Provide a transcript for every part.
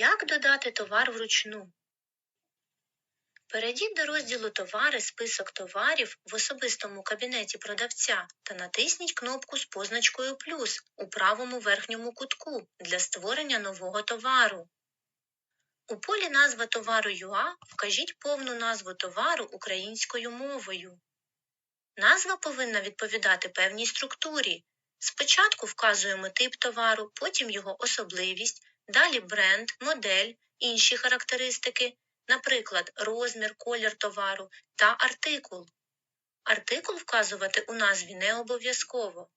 Як додати товар вручну? Перейдіть до розділу Товари список товарів в особистому кабінеті продавця та натисніть кнопку з позначкою плюс у правому верхньому кутку для створення нового товару. У полі назва товару ЮА вкажіть повну назву товару українською мовою. Назва повинна відповідати певній структурі. Спочатку вказуємо тип товару, потім його особливість, далі бренд, модель, інші характеристики, наприклад, розмір, колір товару та артикул. Артикул вказувати у назві не обов'язково.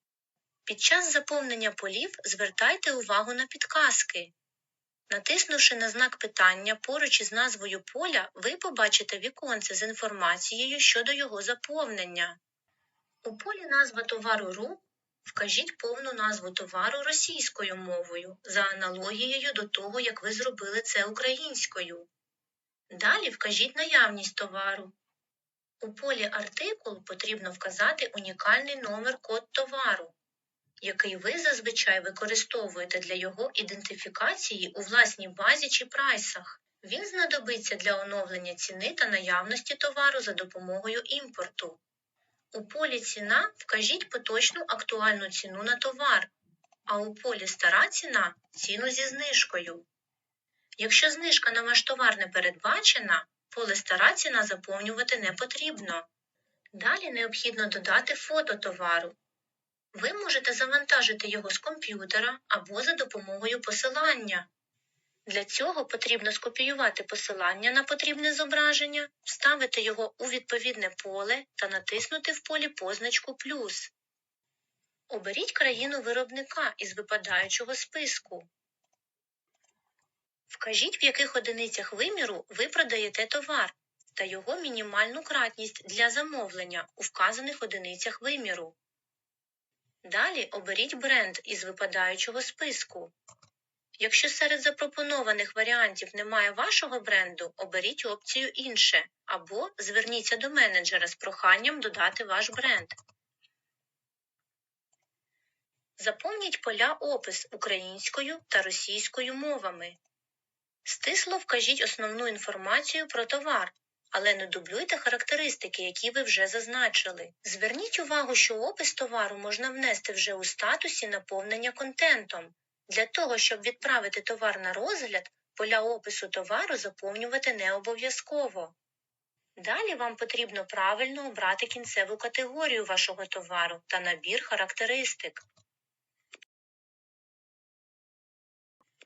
Під час заповнення полів звертайте увагу на підказки. Натиснувши на знак питання поруч із назвою поля, ви побачите віконце з інформацією щодо його заповнення. У полі назва товару РУ вкажіть повну назву товару російською мовою за аналогією до того, як ви зробили це українською. Далі вкажіть наявність товару. У полі артикул потрібно вказати унікальний номер код товару, який ви зазвичай використовуєте для його ідентифікації у власній базі чи прайсах. Він знадобиться для оновлення ціни та наявності товару за допомогою імпорту. У полі ціна вкажіть поточну актуальну ціну на товар, а у полі стара ціна ціну зі знижкою. Якщо знижка на ваш товар не передбачена, поле стара ціна заповнювати не потрібно. Далі необхідно додати фото товару. Ви можете завантажити його з комп'ютера або за допомогою посилання. Для цього потрібно скопіювати посилання на потрібне зображення, вставити його у відповідне поле та натиснути в полі позначку плюс. Оберіть країну виробника із випадаючого списку. Вкажіть, в яких одиницях виміру ви продаєте товар та його мінімальну кратність для замовлення у вказаних одиницях виміру. Далі оберіть бренд із випадаючого списку. Якщо серед запропонованих варіантів немає вашого бренду, оберіть опцію інше або зверніться до менеджера з проханням додати ваш бренд. Заповніть поля опис українською та російською мовами. Стисло вкажіть основну інформацію про товар, але не дублюйте характеристики, які ви вже зазначили. Зверніть увагу, що опис товару можна внести вже у статусі наповнення контентом. Для того, щоб відправити товар на розгляд, поля опису товару заповнювати не обов'язково. Далі вам потрібно правильно обрати кінцеву категорію вашого товару та набір характеристик.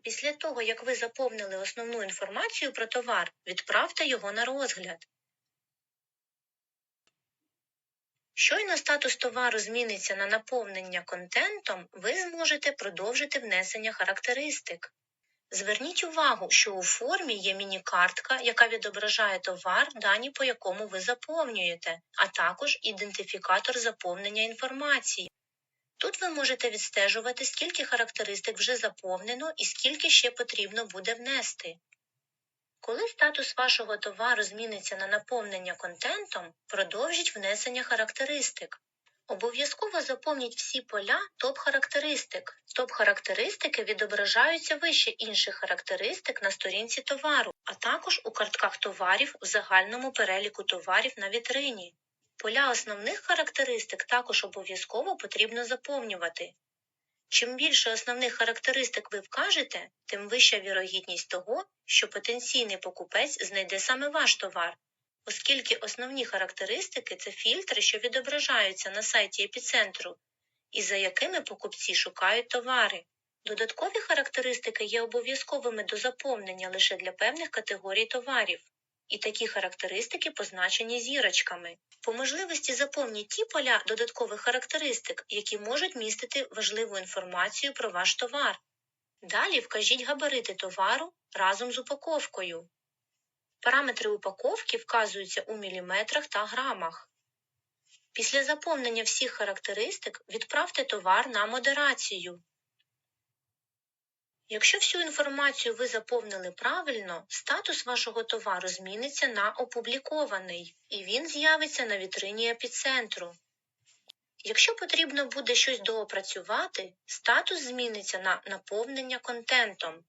Після того, як ви заповнили основну інформацію про товар, відправте його на розгляд. Щойно статус товару зміниться на наповнення контентом, ви зможете продовжити внесення характеристик. Зверніть увагу, що у формі є міні-картка, яка відображає товар, дані по якому ви заповнюєте, а також ідентифікатор заповнення інформації. Тут ви можете відстежувати, скільки характеристик вже заповнено і скільки ще потрібно буде внести. Коли статус вашого товару зміниться на наповнення контентом, продовжіть внесення характеристик. Обов'язково заповніть всі поля топ-характеристик. Топ-характеристики відображаються вище інших характеристик на сторінці товару, а також у картках товарів в загальному переліку товарів на вітрині. Поля основних характеристик також обов'язково потрібно заповнювати. Чим більше основних характеристик ви вкажете, тим вища вірогідність того, що потенційний покупець знайде саме ваш товар, оскільки основні характеристики це фільтри, що відображаються на сайті епіцентру, і за якими покупці шукають товари. Додаткові характеристики є обов'язковими до заповнення лише для певних категорій товарів, і такі характеристики позначені зірочками. По можливості заповніть ті поля додаткових характеристик, які можуть містити важливу інформацію про ваш товар. Далі вкажіть габарити товару разом з упаковкою. Параметри упаковки вказуються у міліметрах та грамах. Після заповнення всіх характеристик відправте товар на модерацію. Якщо всю інформацію ви заповнили правильно, статус вашого товару зміниться на опублікований, і він з'явиться на вітрині епіцентру. Якщо потрібно буде щось доопрацювати, статус зміниться на наповнення контентом.